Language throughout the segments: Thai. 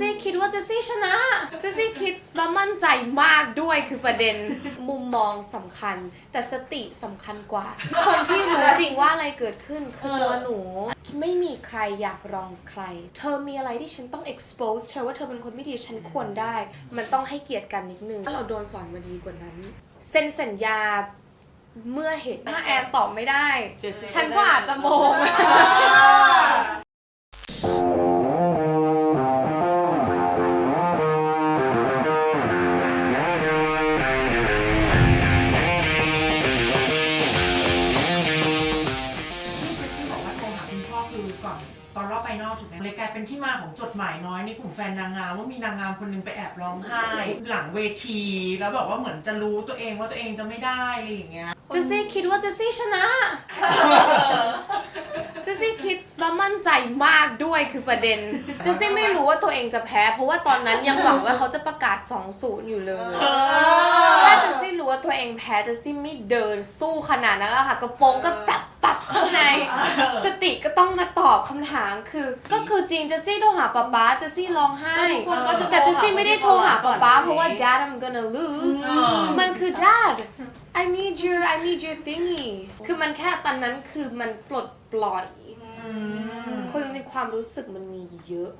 ซี่คิดว่าเจสซี่ชนะ เจสซี่คิดและมั่นใจมากด้วยคือประเด็นมุมมองสำคัญ แต่สติสำคัญกว่า คนที่รู้จริงว่าอะไรเกิดขึ้นคือตัวหนู ไม่มีใครอยากรองใคร เธอมีอะไรที่ฉันต้อง expose เธอว่าเธอเป็นคนไม่ดีฉันควรได้ มันต้องให้เกียรติกันนิดนึงถ้าเราโดนสอนมาดีกว่านั้นเซ็นสัญญาเมื่อเห็นถ้าแอนตอบไม่ได้ ฉันก็อาจจะโมง ก่อนตอนรอบไฟนอลถูกไหมเลยกลายเป็นที่มาของจดหมายน้อยในกลุ่มแฟนนางงามว่ามีนางงามคนหนึงไปแอบร้องไห้ หลังเวที แล้วบอกว่าเหมือนจะรู้ตัวเองว่าตัวเองจะไม่ได้อะไรอย่างเงี้ยเจสซี่คิดว่าเจสซี่ชนะเจสซี่คิดและมั่นใจมากด้วยคือประเด็นเจสซี่ไม่รู้ว่าตัวเองจะแพ้ เพราะว่าตอนนั้นยังหวังว่าเขาจะประกาศ 2-0 อยู่เลยถ้าเจสซี่รู้ว่าตัวเองแพ้เจสซี่ไม่เดินสู้ขนาดนั้นแล้วค่ะกระโปรงก็จับปับข้างใน สติก็ต้องมาตอบคำถามคือ ก็คือจริงเจสซี่โทรหาป๊าป๊าเจสซี่ร้องไห้ ทุกคนก็จะแต่เจสซี่ไม่ได้โทรหาป๊าป๊าก่อนเพราะว่า dad I'm gonna lose อืม มันคือ dad I need your I need your thingy คือมันแค่ตอนนั้นคือมันปลดปล่อยอืมคนจริงๆความรู้สึกมันมีเยอะ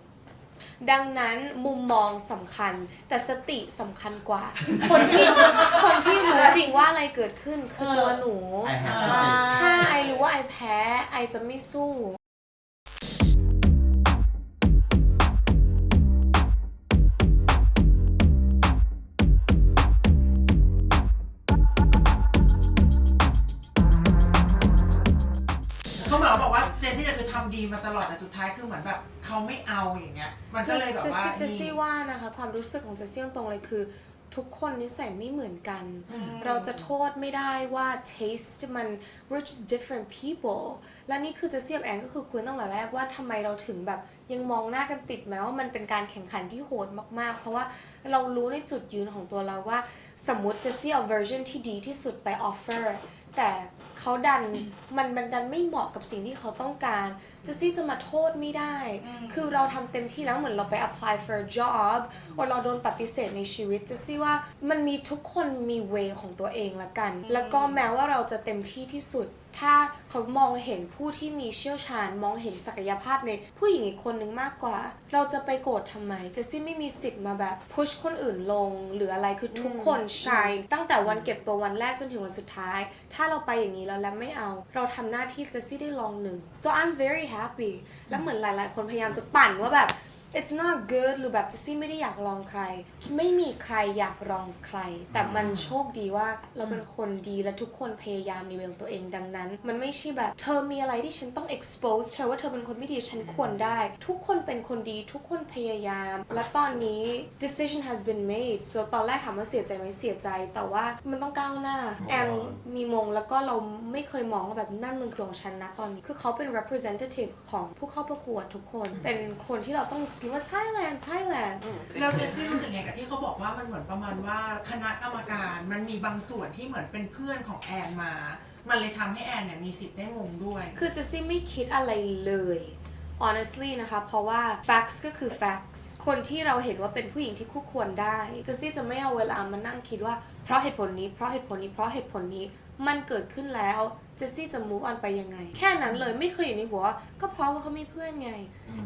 ดังนั้นมุมมองสำคัญ แต่สติสำคัญกว่า คนที่คนที่รู้จริงว่าอะไรเกิดขึ้นคือตัวหนู I have อ่า something ถ้า จะไม่สู้เขาเหมือนบอกว่าเจสซี่เนี่ยคือทำดีมาตลอดแต่สุดท้ายคือเหมือนแบบเขาไม่เอาอย่างเงี้ย มันก็เลยแบบเจสว่าซี่เจสซี่ว่านะคะ ความรู้สึกของเจสซี่ตรงๆเลยคือ ทุกคนนิสัยไม่เหมือนกัน เราจะโทษไม่ได้ว่า taste มัน we're just different people และนี่คือเจสซี่กับแอนก็คือคุยตั้งแต่แรกว่าทำไมเราถึงแบบยังมองหน้ากันติดแม้ว่ามันเป็นการแข่งขันที่โหดมากๆ เพราะว่าเรารู้ในจุดยืนของตัวเราว่า สมมติเจสซี่เอา version ที่ดีที่สุดไป offer แต่เขาดันมันมันดันไม่เหมาะกับสิ่งที่เขาต้องการเจสซี่จะมาโทษไม่ได้ คือเราทำเต็มที่แล้วเหมือนเราไป apply for a job ว่าเราโดนปฏิเสธในชีวิตเจสซี่ว่ามันมีทุกคนมี way ของตัวเองละกัน แล้วก็แม้ว่าเราจะเต็มที่ที่สุด ถ้าเขามองเห็นผู้ที่มีเชี่ยวชาญ มองเห็นศักยภาพในผู้หญิงอีกคนนึงมากกว่า เราจะไปโกรธทำไมเจสซี่ไม่มีสิทธิ์มาแบบ push คนอื่นลง หรืออะไรคือทุกคน shine ตั้งแต่วันเก็บตัววันแรกจนถึงวันสุดท้าย ถ้าเราไปอย่างนี้แล้วแล้วไม่เอา เราทำหน้าที่เจสซี่ได้ลองหนึ่ง so I'm very happy แล้วเหมือนหลาย ๆ คนพยายามจะปั่นว่าแบบ it's not good หรือแบบเจสซี่ไม่ได้อยากลองใคร ไม่มีใครอยากลองใคร แต่มันโชคดีว่าเราเป็นคนดีและทุกคนพยายามในเวของตัวเองดังนั้น มันไม่ใช่แบบ เธอมีอะไรที่ฉันต้อง expose เธอว่าเธอเป็นคนไม่ดีฉันควรได้ ทุกคนเป็นคนดีทุกคนพยายาม และตอนนี้ decision has been made so ตอนแรกถามว่าเสียใจไหมเสียใจ แต่ว่ามันต้องก้าวหน้า แอนมีมงแล้วก็เราไม่เคยมองว่าแบบนั่นมันคือของฉันนะตอนนี้คือเขาเป็น representative ของผู้เข้าประกวดทุกคน เป็นคนที่เราต้องคิดว่า Thailand Thailand แล้วเจสซี่รู้สึกไงกับที่เขาบอกว่ามันเหมือนประมาณว่าคณะกรรมการมันมีบางส่วนที่เหมือนเป็นเพื่อนของแอนมา มันเลยทำให้แอนเนี่ยมีสิทธิ์ได้มงด้วย คือเจสซี่ไม่คิดอะไรเลย honestly นะคะ เพราะว่า facts ก็คือ facts คนที่เราเห็นว่าเป็นผู้หญิงที่คู่ควรได้เจสซี่จะไม่เอาเวลามานั่งคิดว่าเพราะเหตุผลนี้เพราะเหตุผลนี้เพราะเหตุผลนี้ มันเกิดขึ้นแล้วเจสซี่จะ move on ไปยังไง แค่นั้นเลยไม่เคยอยู่ในหัว ก็เพราะว่าเขาไม่เพื่อนไง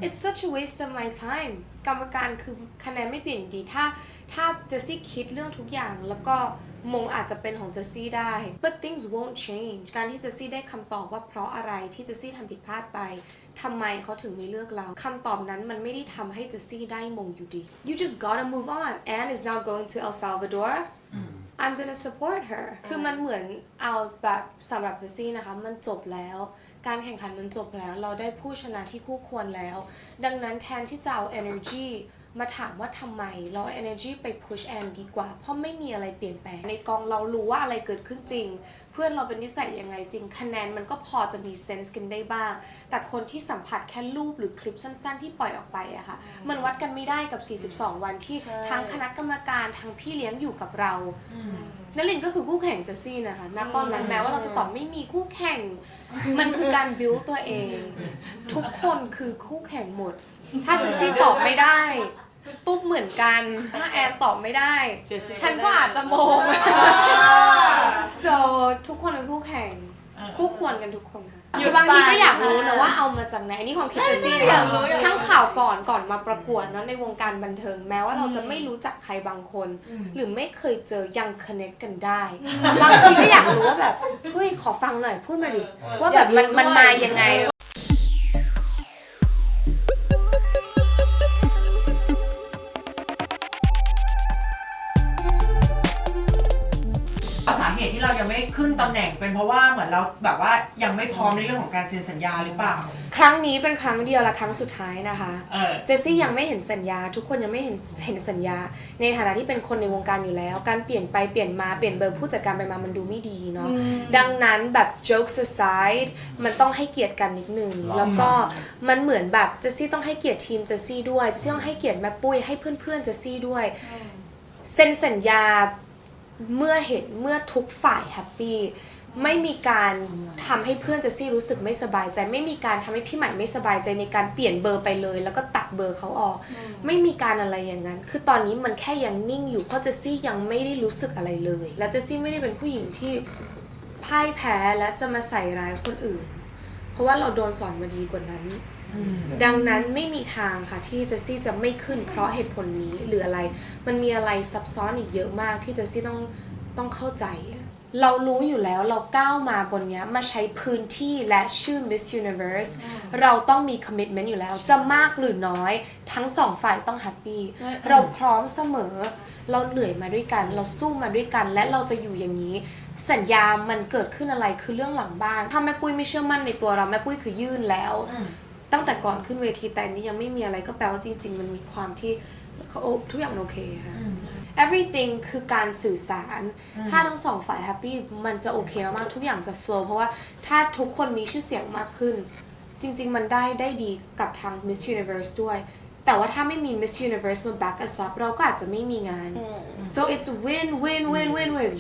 it's such a waste of my time กรรมการคือคะแนนไม่เปลี่ยนอยู่ดีถ้าถ้าเจสซี่คิดเรื่องทุกอย่างแล้วก็มงอาจจะเป็นของเจสซี่ได้ but things won't change การที่เจสซี่ได้คำตอบว่าเพราะอะไรที่เจสซี่ทำผิดพลาดไปทำไมเขาถึงไม่เลือกเราคำตอบนั้นมันไม่ได้ทำให้เจสซี่ได้มงอยู่ดี you just gotta move on Anne is now going to El Salvador I'm gonna support her คือมันเหมือนเอาแบบสำหรับเจสซี่นะคะ มันจบแล้ว การแข่งขันมันจบแล้ว เราได้ผู้ชนะที่คู่ควรแล้ว ดังนั้นแทนที่จะเอา energy มาถามว่าทำไมเราเอา energy ไป push แอนดีกว่า เพราะไม่มีอะไรเปลี่ยนแปลง ในกองเรารู้ว่าอะไรเกิดขึ้นจริง เพื่อนเราเป็นนิสัยยังไงจริง คะแนนมันก็พอจะมีเซนส์กันได้บ้าง แต่คนที่สัมผัสแค่รูปหรือคลิปสั้น ๆ ที่ปล่อยออกไปอะค่ะ มันวัดกันไม่ได้กับ 42 วันที่ใช่ทั้งคณะกรรมการทั้งพี่เลี้ยงอยู่กับเรานลินก็คือคู่แข่งเจสซี่นะคะณตอนนั้นแม้ว่าเราจะตอบไม่มีคู่แข่ง มันคือการบิวตัวเอง ทุกคนคือคู่แข่งหมด ถ้าเจสซี่ตอบไม่ได้ ตุ๊บเหมือนกัน ถ้าแอนตอบไม่ได้เจสซี่ฉันก็อาจจะมง so ทุกคนเป็นคู่แข่ง คู่ควรกันทุกคนค่ะหยุดบางทีก็อยากไปรู้นะว่าเอามาจากไหนอันนี่ความคิดเจสซี่ใช่อยากรู้อยากรู้ ทั้งข่าวก่อนก่อนมาประกวดเนอะในวงการบันเทิงแม้ว่าเราจะไม่รู้จักใครบางคน หรือไม่เคยเจอยัง connect กันได้ บางทีก็อยากรู้ว่าแบบเฮ้ยขอฟังหน่อยพูดมาดิว่าแบบมันมันมายังไง สาเหตุที่เรายังไม่ขึ้นตำแหน่งเป็นเพราะว่าเหมือนเราแบบว่ายังไม่พร้อมในเรื่องของการเซ็นสัญญาหรือเปล่า ครั้งนี้เป็นครั้งเดียวและครั้งสุดท้ายนะคะ เออ เจสซี่ยังไม่เห็นสัญญา ทุกคนยังไม่เห็นเห็นสัญญา ในฐานะที่เป็นคนในวงการอยู่แล้ว การเปลี่ยนไปเปลี่ยนมาเปลี่ยนเบอร์ผู้จัดการไปมามันดูไม่ดีเนาะดังนั้นแบบ jokes aside มันต้องให้เกียรติกันนิดนึง แล้วก็มันเหมือนแบบเจสซี่ต้องให้เกียรติทีมเจสซี่ด้วยเจสซี่ต้องให้เกียรติแม่ปุ้ยให้เพื่อนๆเจสซี่ด้วยเซ็นสัญญา เมื่อเห็นเมื่อทุกฝ่ายแฮปปี้ไม่มีการทำให้เพื่อนเจสซี่รู้สึกไม่สบายใจ ไม่มีการทำให้พี่ใหม่ไม่สบายใจในการเปลี่ยนเบอร์ไปเลย แล้วก็ตัดเบอร์เขาออก ไม่มีการอะไรอย่างนั้น คือตอนนี้มันแค่ยังนิ่งอยู่เพราะเจสซี่ยังไม่ได้รู้สึกอะไรเลย และเจสซี่ไม่ได้เป็นผู้หญิงที่พ่ายแพ้และจะมาใส่ร้ายคนอื่น เพราะว่าเราโดนสอนมาดีกว่านั้น ดังนั้นไม่มีทางค่ะที่เจสซี่จะไม่ขึ้นเพราะเหตุผลนี้หรืออะไร มันมีอะไรซับซ้อนอีกเยอะมากที่เจสซี่ต้องต้องเข้าใจอะเรารู้อยู่แล้วเราก้าวมาบนเนี้ยมาใช้พื้นที่และชื่อ Miss Universe เราต้องมี commitment อยู่แล้ว จะมากหรือน้อย ทั้งสองฝ่ายต้องแฮปปี้เราพร้อมเสมอ เราเหนื่อยมาด้วยกัน เราสู้มาด้วยกัน และเราจะอยู่อย่างนี้สัญญามันเกิดขึ้นอะไรคือเรื่องหลังบ้าน ถ้าแม่ปุ้ยไม่เชื่อมั่นในตัวเราแม่ปุ้ยคือยื่นแล้ว ตั้งแต่ก่อนขึ้นเวทีแต่อันนี้ยังไม่มีอะไรก็แปลว่าจริง ๆ มันมีความที่เขาโอ้ทุกอย่างมันโอเคค่ะ everything คือการสื่อสาร ถ้าทั้งสองฝ่ายแฮปปี้มันจะโอเคมากๆทุกอย่างจะ flow เพราะว่าถ้าทุกคนมีชื่อเสียงมากขึ้น จริง ๆ มันได้ได้ดีกับทาง Miss Universe ด้วย แต่ว่าถ้าไม่มี Miss Universe มา back us up เราก็อาจจะไม่มีงาน so it's win win win win win